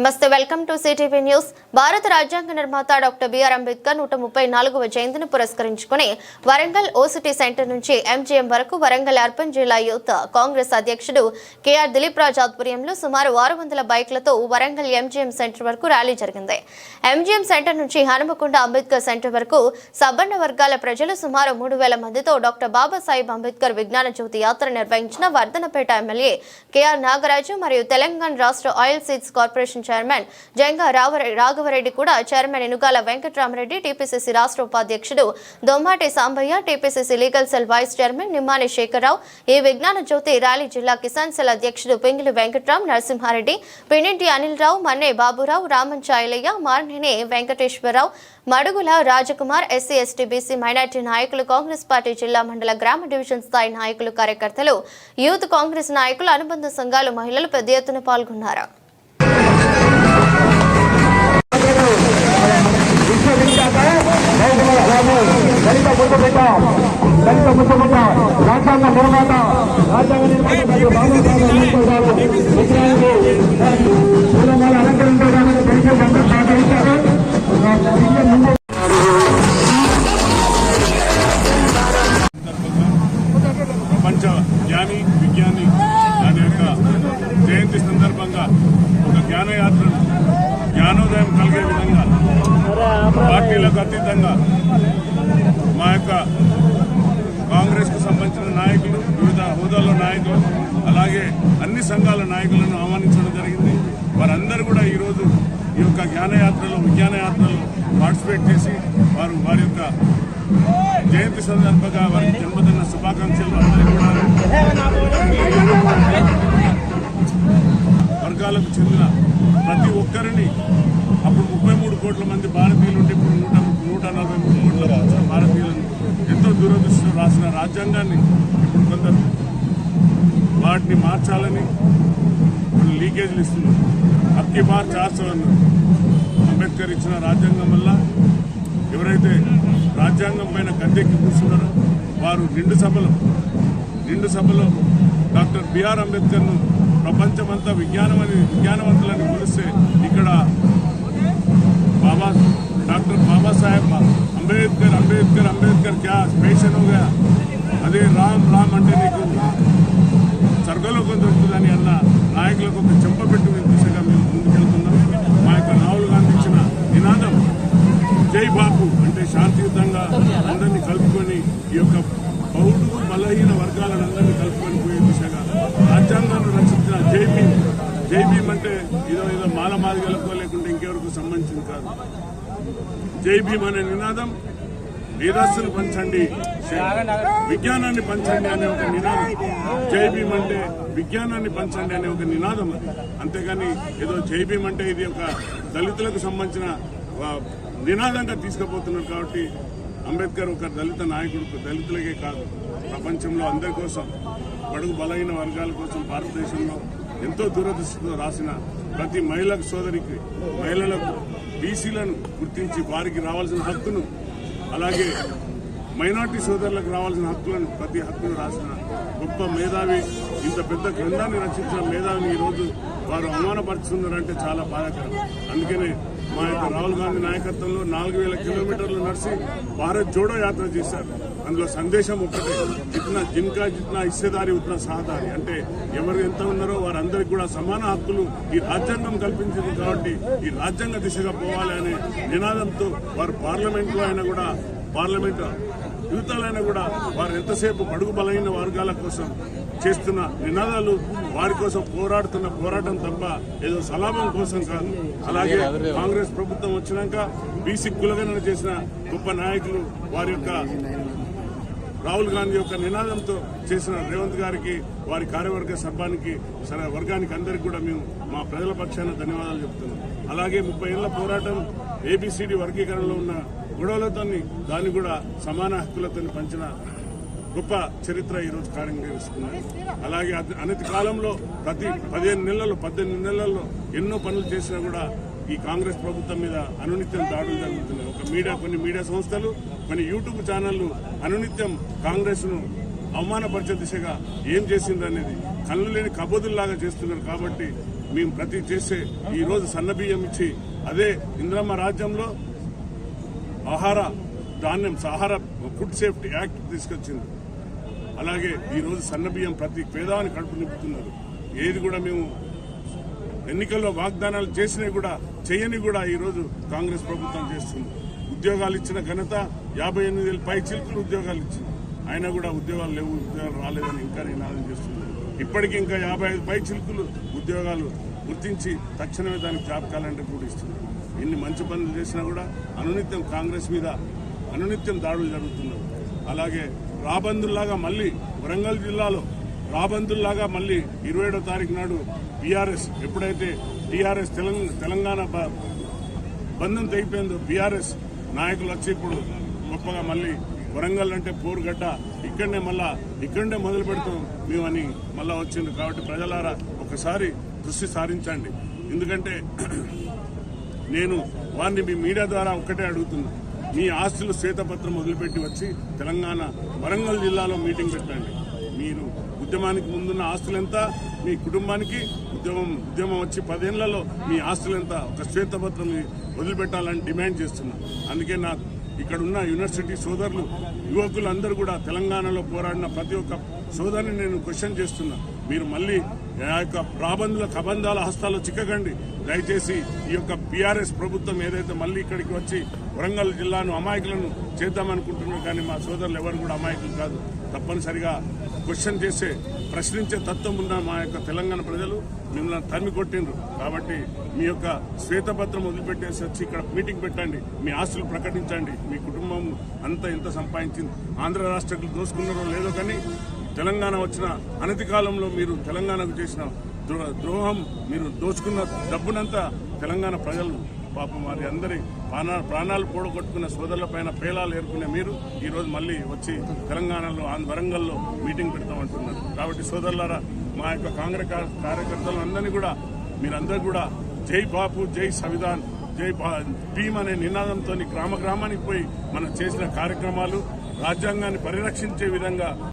నమస్తే welcome to CTV news. భారత రాజ్యాంగ నిర్మాత డాక్టర్ బిఆర్ అంబేద్కర్ నూట ముప్పై నాలుగవ జయంతిని పురస్కరించుకుని వరంగల్ ఓసిటీ సెంటర్ నుంచి ఎంజీఎం వరకు వరంగల్ అర్బన్ జిల్లా యూత్ కాంగ్రెస్ అధ్యక్షుడు కేఆర్ దిలీప్ రాజ్ ఆధ్వర్యంలో సుమారు ఆరు వందల బైక్లతో వరంగల్ ఎంజీఎం సెంటర్ వరకు ర్యాలీ జరిగింది. ఎంజీఎం సెంటర్ నుంచి హనుమకొండ అంబేద్కర్ సెంటర్ వరకు సబ్బన్న వర్గాల ప్రజలు సుమారు మూడు వేల మందితో డాక్టర్ బాబాసాహెబ్ అంబేద్కర్ విజ్ఞాన జ్యోతి యాత్ర నిర్వహించిన వర్ధనపేట ఎమ్మెల్యే కేఆర్ నాగరాజు మరియు తెలంగాణ రాష్ట్ర oil seeds corporation chairman. Janga Raghavareddy కూడా చైర్మన్ ఎనుగాల వెంకట్రామరెడ్డి టీపీసీసీ రాష్ట్ర ఉపాధ్యక్షుడు Dommati Sambaiah TPCC legal cell vice chairman Nimmani Shekhararao ఈ విజ్ఞాన జ్యోతి ర్యాలీ జిల్లా కిసాన్ సెల్ అధ్యక్షుడు Pingili Venkatram Narasimha Reddy Pininti అనిల్రావు Manne Baburao Raman చాయలయ్య Marneni Venkateswara Rao Madugula Rajkumar SC ST BC minority నాయకులు కాంగ్రెస్ పార్టీ జిల్లా మండల గ్రామ డివిజన్ స్థాయి నాయకులు కార్యకర్తలు యూత్ కాంగ్రెస్ నాయకులు అనుబంధ సంఘాలు మహిళలు పెద్ద ఎత్తున పాల్గొన్నారు. దళిత ముద్దుబిడ్డ దళిత ముద్దుబిడ్డ రాజ్యాంగ నిర్మాత రాజ్యాంగ నిర్మాత మరియు బాబాసాహెబ్ గారు విగ్రహానికి పూలమాల అలంకరించడానికి అందరూ సహకరించారు ప్రపంచ జ్ఞాని విజ్ఞాని దాని యొక్క జయంతి సందర్భంగా ఒక జ్ఞానయాత్ర జ్ఞానోదయం కలిగే విధంగా పార్టీలకు అతీతంగా యొక్క కాంగ్రెస్కు సంబంధించిన నాయకులు వివిధ హోదాల్లో నాయకులు అలాగే అన్ని సంఘాల నాయకులను ఆహ్వానించడం జరిగింది. వారందరూ కూడా ఈరోజు ఈ యొక్క జ్ఞానయాత్రలో విజ్ఞానయాత్రలో పార్టిసిపేట్ చేసి వారు వారి యొక్క జయంతి సందర్భంగా వారి జన్మదిన శుభాకాంక్షలు అందరికీ కూడా వర్గాలకు చెందిన ప్రతి ఒక్కరిని అప్పుడు ముప్పై మూడు కోట్ల మంది భారతీయులు ఉంటే ఇప్పుడు నూట నూట నలభై మూడు కోట్ల భారతీయులను ఎంతో దురదృష్టం రాసిన రాజ్యాంగాన్ని ఇప్పుడు కొందరు వాటిని మార్చాలని ఇప్పుడు లీకేజీలు ఇస్తున్నారు. అక్కి బార్ చార్చలను అంబేద్కర్ ఇచ్చిన రాజ్యాంగం వల్ల ఎవరైతే రాజ్యాంగం పైన గద్దెక్కి కూర్చున్నారో వారు నిండు సభలో నిండు సభలో డాక్టర్ బిఆర్ అంబేద్కర్ను ప్రపంచమంతా విజ్ఞానమని విజ్ఞానవంతులని కొలిస్తే ఇక్కడ బాబా డాక్టర్ బాబాసాహెబ్ అంబేద్కర్ అంబేద్కర్ అంబేద్కర్ క్యా స్పేషన్ హోగా అదే రామ్ రామ్ అంటే నీకు స్వర్గలోకం దొరుకుతుందని అన్న నాయకులకు ఒక చెంపపెట్టు దిశగా మేము ముందుకెళ్తున్నాం మా యొక్క రాహుల్ గాంధీ ఇచ్చిన నినాదం జై బాపు అంటే శాంతియుతంగా అందరినీ కలుపుకొని ఈ యొక్క బౌద్ధు బలహీన వర్గాలను అందరినీ కలుపుకొని పోయే దిశగా రాజ్యాంగాన్ని రచించిన జై భీమ్. జై భీమ్ అంటే ఏదో ఏదో మాల మాదిగలకో లేకుంటే ఇంకెవరికి సంబంధించింది కాదు. జై భీమ్ అనే నినాదం. మేధస్సును పంచండి. విజ్ఞానాన్ని పంచండి అనే ఒక నినాదం. జై భీమ్ అంటే విజ్ఞానాన్ని పంచండి అనే ఒక నినాదం అది. అంతేగాని ఏదో జై భీమ్ అంటే ఇది ఒక దళితులకు సంబంధించిన నినాదంగా తీసుకుపోతున్నారు కాబట్టి అంబేద్కర్ ఒక దళిత నాయకుడు దళితులకే కాదు. ప్రపంచంలో అందరి కోసం బడుగు బలహీన వర్గాల కోసం భారతదేశంలో ఎంతో దూరదృష్టితో రాసిన ప్రతి మహిళకు సోదరికి మహిళలకు బీసీలను గుర్తించి వారికి రావాల్సిన హక్కును అలాగే మైనార్టీ సోదరులకు రావాల్సిన హక్కులను ప్రతి హక్కును రాసిన గొప్ప మేధావి ఇంత పెద్ద గ్రంథాన్ని రచించిన మేధావిని ఈరోజు వారు అవమానపరుచుతున్నారంటే చాలా బాధాకరం. అందుకనే మా యొక్క రాహుల్ గాంధీ నాయకత్వంలో నాలుగు వేల కిలోమీటర్లు నడిచి భారత్ జోడో యాత్ర చేశారు. అందులో సందేశం ఒకటే జిత్నా జిన్కా జిత్నా ఇస్సేదారి ఉత్నా సహదారి. అంటే ఎవరు ఎంత ఉన్నారో వారందరికీ కూడా సమాన హక్కులు ఈ రాజ్యాంగం కల్పించింది కాబట్టి ఈ రాజ్యాంగ దిశగా పోవాలి అనే నినాదంతో వారు పార్లమెంట్లో అయినా కూడా పార్లమెంట్ యువతలైనా కూడా వారు ఎంతసేపు బడుగు బలైన వర్గాల కోసం చేస్తున్న నినాదాలు వారి కోసం పోరాడుతున్న పోరాటం తప్ప ఏదో సలాభం కోసం కాదు. అలాగే కాంగ్రెస్ ప్రభుత్వం వచ్చినాక బీసీ కులగణన చేసిన గొప్ప నాయకులు వారి యొక్క రాహుల్ గాంధీ యొక్క నినాదంతో చేసిన రేవంత్ గారికి వారి కార్యవర్గ సభానికి వర్గానికి అందరికీ కూడా మేము మా ప్రజల పక్షాన ధన్యవాదాలు చెప్తున్నాం. అలాగే ముప్పై ఏళ్ళ పోరాటం ఏబిసిడి వర్గీకరణలో ఉన్న గొడవలతో దాన్ని కూడా సమాన హక్కులతో పంచిన గొప్ప చరిత్ర ఈరోజు కార్యనిర్వహిస్తున్నారు అలాగే అనతి కాలంలో ప్రతి పదిహేను నెలల్లో పద్దెనిమిది నెలల్లో ఎన్నో పనులు చేసినా కూడా ఈ కాంగ్రెస్ ప్రభుత్వం మీద అనునిత్యం దాడులు జరుగుతున్నాయి. ఒక మీడియా కొన్ని మీడియా సంస్థలు కొన్ని యూట్యూబ్ ఛానళ్ళు అనునిత్యం కాంగ్రెస్ను అవమానపరిచే దిశగా ఏం చేసింది అనేది కళ్ళు లేని కబోదుల్లాగా చేస్తున్నారు కాబట్టి మేము ప్రతి చేసే ఈ రోజు సన్న బియ్యం ఇచ్చి అదే ఇంద్రమ్మ రాజ్యంలో ఆహార ధాన్యం ఆహార ఫుడ్ సేఫ్టీ యాక్ట్ తీసుకొచ్చింది. అలాగే ఈరోజు సన్నబియ్యం సన్న బియ్యం ప్రతి పేదాన్ని కడుపు నింపుతున్నారు. ఏది కూడా మేము ఎన్నికల్లో వాగ్దానాలు చేసినవి కూడా చేయని కూడా ఈ రోజు కాంగ్రెస్ ప్రభుత్వం చేస్తుంది. ఉద్యోగాలు ఇచ్చిన ఘనత యాభై ఎనిమిది వేల పై చిలుకులు ఉద్యోగాలు ఇచ్చింది. అయినా కూడా ఉద్యోగాలు లేవు ఉద్యోగాలు రాలేదని ఇంకా నినాదం చేస్తుంది. ఇప్పటికీ ఇంకా యాభై ఐదు పై చిలుకులు ఉద్యోగాలు గుర్తించి తక్షణమే దానికి జాబ్ క్యాలెండర్ కూడా ఇస్తున్నారు ఎన్ని మంచి పనులు చేసినా కూడా అనునిత్యం కాంగ్రెస్ మీద అనునిత్యం దాడులు జరుగుతున్నారు అలాగే రాబందుల్లాగా మళ్ళీ వరంగల్ జిల్లాలో రాబందుల్లాగా మళ్ళీ ఇరవై ఏడో తారీఖు నాడు బీఆర్ఎస్ ఎప్పుడైతే టీఆర్ఎస్ తెలంగాణ తెలంగాణ బంధం తెగిపోయిందో బీఆర్ఎస్ నాయకులు వచ్చి ఇప్పుడు గొప్పగా మళ్ళీ వరంగల్ అంటే పోరుగడ్డ ఇక్కడనే మళ్ళా ఇక్కడనే మొదలు పెడతాం మేమని మళ్ళా వచ్చింది కాబట్టి ప్రజలారా ఒకసారి దృష్టి సారించండి. ఎందుకంటే నేను వారిని మీ మీడియా ద్వారా ఒక్కటే అడుగుతున్నా. మీ ఆస్తులు శ్వేతపత్రం మొదలుపెట్టి వచ్చి తెలంగాణ వరంగల్ జిల్లాలో మీటింగ్ పెట్టండి. మీరు ఉద్యమానికి ముందున్న ఆస్తులంతా మీ కుటుంబానికి ఉద్యమం ఉద్యమం వచ్చి పదేళ్ళలో మీ ఆస్తులంతా ఒక శ్వేతపత్రం వదిలిపెట్టాలని డిమాండ్ చేస్తున్నా. అందుకే నా ఇక్కడ ఉన్న యూనివర్సిటీ సోదరులు యువకులు అందరూ కూడా తెలంగాణలో పోరాడిన ప్రతి ఒక్క సోదరిని నేను క్వశ్చన్ చేస్తున్నా. మీరు మళ్ళీ నా యొక్క ప్రాబంధుల కబంధాల హస్తాల్లో చిక్కకండి. దయచేసి ఈ యొక్క బీఆర్ఎస్ ప్రభుత్వం ఏదైతే మళ్ళీ ఇక్కడికి వచ్చి వరంగల్ జిల్లాను అమాయకులను చేద్దామనుకుంటున్నారు కానీ మా సోదరులు ఎవరు కూడా అమాయకులు కాదు. తప్పనిసరిగా క్వశ్చన్ చేసే ప్రశ్నించే తత్వం ఉన్న మా యొక్క తెలంగాణ ప్రజలు మిమ్మల్ని తరిమి కొట్టిండ్రు. కాబట్టి మీ యొక్క శ్వేతపత్రం వదిలిపెట్టేసి వచ్చి ఇక్కడ మీటింగ్ పెట్టండి. మీ ఆస్తులు ప్రకటించండి. మీ కుటుంబం అంతా ఎంత సంపాదించింది? ఆంధ్ర రాష్ట్రాలు దోసుకున్నారో లేదో కానీ తెలంగాణ వచ్చిన అనతి కాలంలో మీరు తెలంగాణకు చేసిన ద్రోహం మీరు దోచుకున్న డబ్బునంతా తెలంగాణ ప్రజలు పాపం వారి అందరి ప్రాణా ప్రాణాలు కూడగొట్టుకున్న సోదరుల పైన పేలాలు ఏర్కొనే మీరు ఈ రోజు మళ్ళీ వచ్చి తెలంగాణలో వరంగల్లో మీటింగ్ పెడతామంటున్నారు. కాబట్టి సోదరులారా మా యొక్క కాంగ్రెస్ కా- కార్యకర్తలు అందరినీ కూడా మీరందరూ కూడా జై బాపు జై సంవిధాన్ జై బా- భీమ్ అనే నినాదంతో గ్రామ గ్రామానికి పోయి మనం చేసిన కార్యక్రమాలు రాజ్యాంగాన్ని పరిరక్షించే విధంగా